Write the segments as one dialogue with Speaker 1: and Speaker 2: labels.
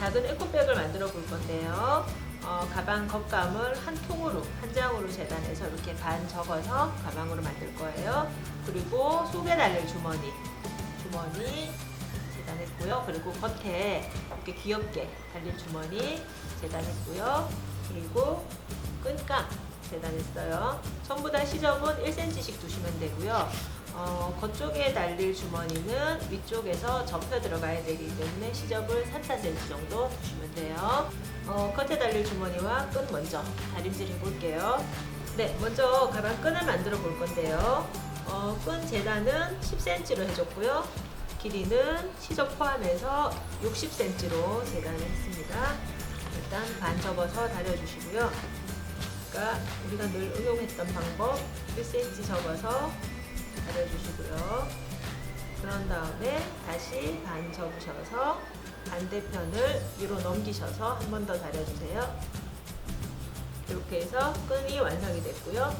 Speaker 1: 작은 에코백을 만들어 볼 건데요. 어, 가방 겉감을 한 통으로, 한 장으로 재단해서 이렇게 반 접어서 가방으로 만들 거예요. 그리고 속에 달릴 주머니, 주머니 재단했고요. 그리고 겉에 이렇게 귀엽게 달릴 주머니 재단했고요. 그리고 끈감 재단했어요. 전부 다 시접은 1cm씩 두시면 되고요. 어, 겉쪽에 달릴 주머니는 위쪽에서 접혀 들어가야 되기 때문에 시접을 3, 4cm 정도 두시면 돼요. 어, 겉에 달릴 주머니와 끈 먼저 다림질 해볼게요. 네, 먼저 가방 끈을 만들어 볼 건데요. 어, 끈 재단은 10cm로 해줬고요. 길이는 시접 포함해서 60cm로 재단을 했습니다. 일단 반 접어서 다려주시고요. 그러니까 우리가 늘 응용했던 방법 1cm 접어서 다려주시고요. 그런 다음에 다시 반 접으셔서 반대편을 위로 넘기셔서 한 번 더 다려주세요. 이렇게 해서 끈이 완성이 됐고요.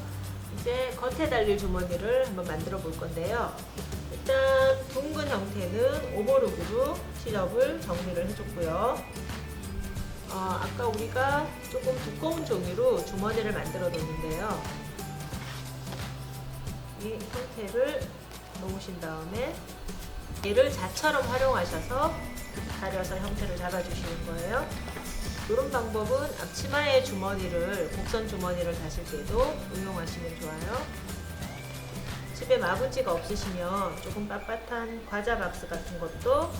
Speaker 1: 이제 겉에 달릴 주머니를 한번 만들어 볼 건데요. 일단 둥근 형태는 오버룩으로 시접을 정리를 해줬고요. 어, 아까 우리가 조금 두꺼운 종이로 주머니를 만들어 뒀는데요. 이 형태를 놓으신 다음에 얘를 자처럼 활용하셔서 다려서 형태를 잡아주시는 거예요. 이런 방법은 앞치마의 주머니를 곡선 주머니를 다실 때도 응용하시면 좋아요. 집에 마분지가 없으시면 조금 빳빳한 과자 박스 같은 것도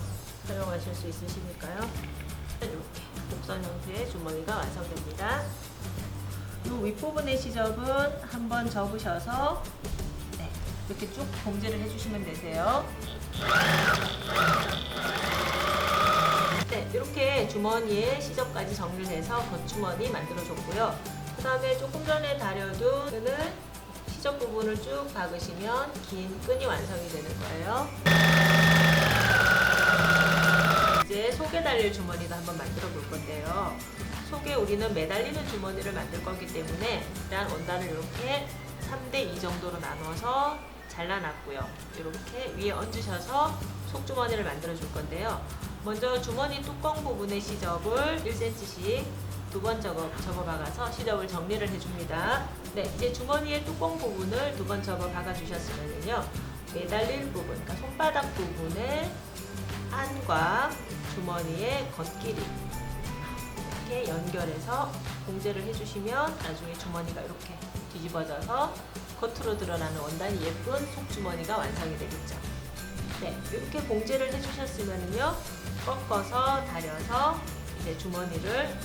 Speaker 1: 활용하실 수 있으시니까요. 이렇게 곡선 형태의 주머니가 완성됩니다. 이 윗부분의 시접은 한번 접으셔서 네, 이렇게 쭉 봉제를 해주시면 되세요. 네, 이렇게 주머니에 시접까지 정리를 해서 겉주머니 만들어줬고요. 그 다음에 조금 전에 다려둔 끈을 시접 부분을 쭉 박으시면 긴 끈이 완성이 되는 거예요. 이제 속에 달릴 주머니도 한번 만들어 볼 건데요. 속에 우리는 매달리는 주머니를 만들 거기 때문에 일단 원단을 이렇게 3대 2 정도로 나눠서 잘라놨고요. 이렇게 위에 얹으셔서 속주머니를 만들어 줄 건데요. 먼저 주머니 뚜껑 부분의 시접을 1cm씩 두 번 접어, 접어 박아서 시접을 정리를 해줍니다. 네, 이제 주머니의 뚜껑 부분을 두 번 접어 박아 주셨으면요. 매달릴 부분, 그러니까 손바닥 부분의 안과 주머니의 겉길이 이렇게 연결해서 봉제를 해주시면 나중에 주머니가 이렇게 뒤집어져서 겉으로 드러나는 원단이 예쁜 속주머니가 완성이 되겠죠. 네, 이렇게 봉제를 해주셨으면요. 꺾어서 다려서 이제 주머니를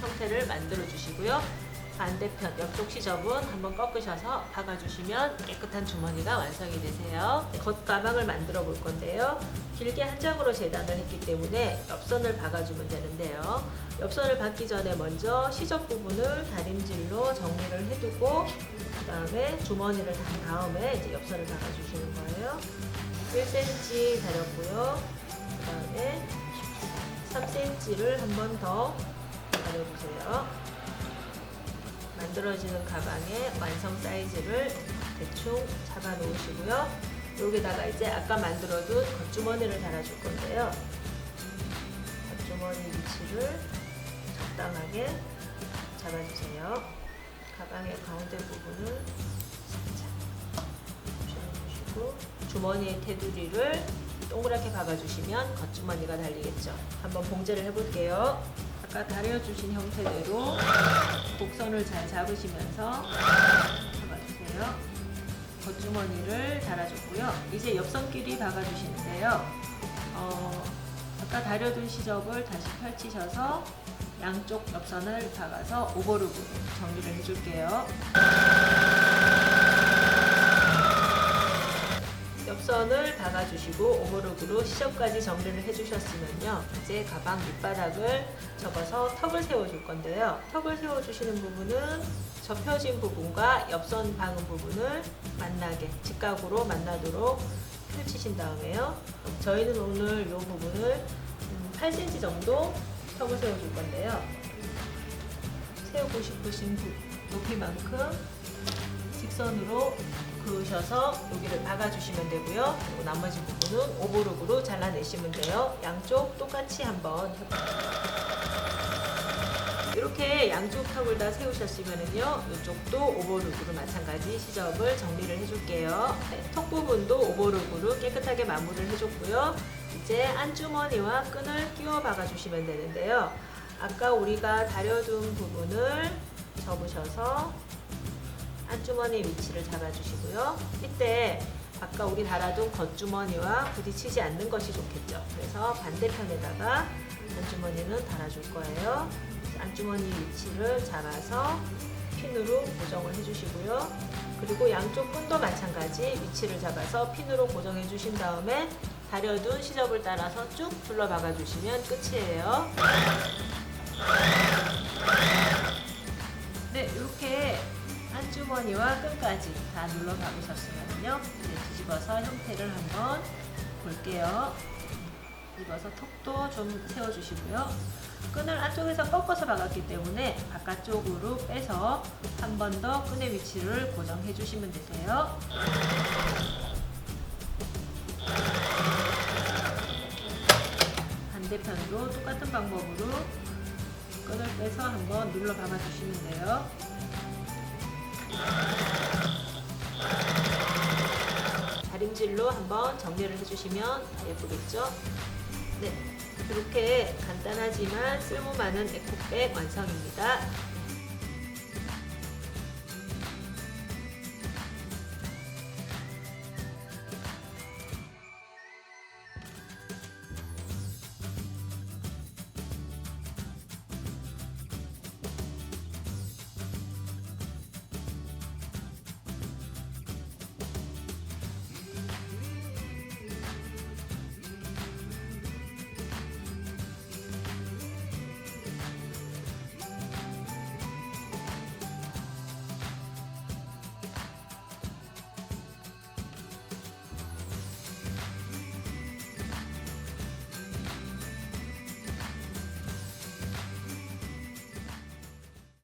Speaker 1: 형태를 만들어 주시고요. 반대편 옆쪽 시접은 한번 꺾으셔서 박아주시면 깨끗한 주머니가 완성이 되세요. 겉 가방을 만들어 볼 건데요. 길게 한 장으로 재단을 했기 때문에 옆선을 박아주면 되는데요. 옆선을 박기 전에 먼저 시접 부분을 다림질로 정리를 해두고 그 다음에 주머니를 단 다음에 이제 옆선을 박아주시는 거예요. 1cm 다렸고요. 그 다음에 3cm를 한 번 더 다려주세요. 만들어지는 가방의 완성 사이즈를 대충 잡아 놓으시고요. 여기다가 이제 아까 만들어둔 겉주머니를 달아줄 건데요. 겉주머니 위치를 적당하게 잡아주세요. 가방의 가운데 부분을 살짝 줄여주시고 주머니의 테두리를 동그랗게 박아주시면 겉주머니가 달리겠죠. 한번 봉제를 해볼게요. 아까 다려주신 형태대로 곡선을 잘 잡으시면서 잡아주세요. 겉주머니를 달아줬고요. 이제 옆선끼리 박아주시는데요. 어, 아까 다려둔 시접을 다시 펼치셔서 양쪽 옆선을 박아서 오버룩으로 정리를 해줄게요. 옆선을 박아주시고 오버룩으로 시접까지 정리를 해주셨으면요. 이제 가방 밑바닥을 접어서 턱을 세워줄 건데요. 턱을 세워주시는 부분은 접혀진 부분과 옆선 박은 부분을 만나게 직각으로 만나도록 펼치신 다음에요. 저희는 오늘 이 부분을 음, 8cm 정도 턱을 세워줄 건데요. 세우고 싶으신 부- 높이만큼 직선으로 그으셔서 여기를 박아주시면 되고요. 그리고 나머지 부분은 오버룩으로 잘라내시면 돼요. 양쪽 똑같이 한번 해볼게요. 이렇게 양쪽 턱을 다 세우셨으면은요, 이쪽도 오버룩으로 마찬가지 시접을 정리를 해줄게요. 네, 턱 부분도 오버룩으로 깨끗하게 마무리를 해줬고요. 이제 안주머니와 끈을 끼워 박아 주시면 되는데요. 아까 우리가 다려둔 부분을 접으셔서 안주머니 위치를 잡아주시고요. 이때 아까 우리 달아둔 겉주머니와 부딪히지 않는 것이 좋겠죠. 그래서 반대편에다가 안주머니는 달아줄 거예요. 안주머니 위치를 잡아서 핀으로 고정을 해주시고요. 그리고 양쪽 끈도 마찬가지 위치를 잡아서 핀으로 고정해 주신 다음에 다려둔 시접을 따라서 쭉 둘러 박아 주시면 끝이에요. 네, 이렇게 안주머니와 끈까지 다 눌러 박으셨으면요. 이제 뒤집어서 형태를 한번 볼게요. 뒤집어서 턱도 좀 세워주시고요. 끈을 안쪽에서 꺾어서 박았기 때문에 바깥쪽으로 빼서 한 번 더 끈의 위치를 고정해 주시면 되세요. 반대편도 똑같은 방법으로 끈을 빼서 한번 눌러 박아 주시면 돼요. 다림질로 한번 정리를 해주시면 예쁘겠죠? 네, 이렇게 간단하지만 쓸모 많은 에코백 완성입니다.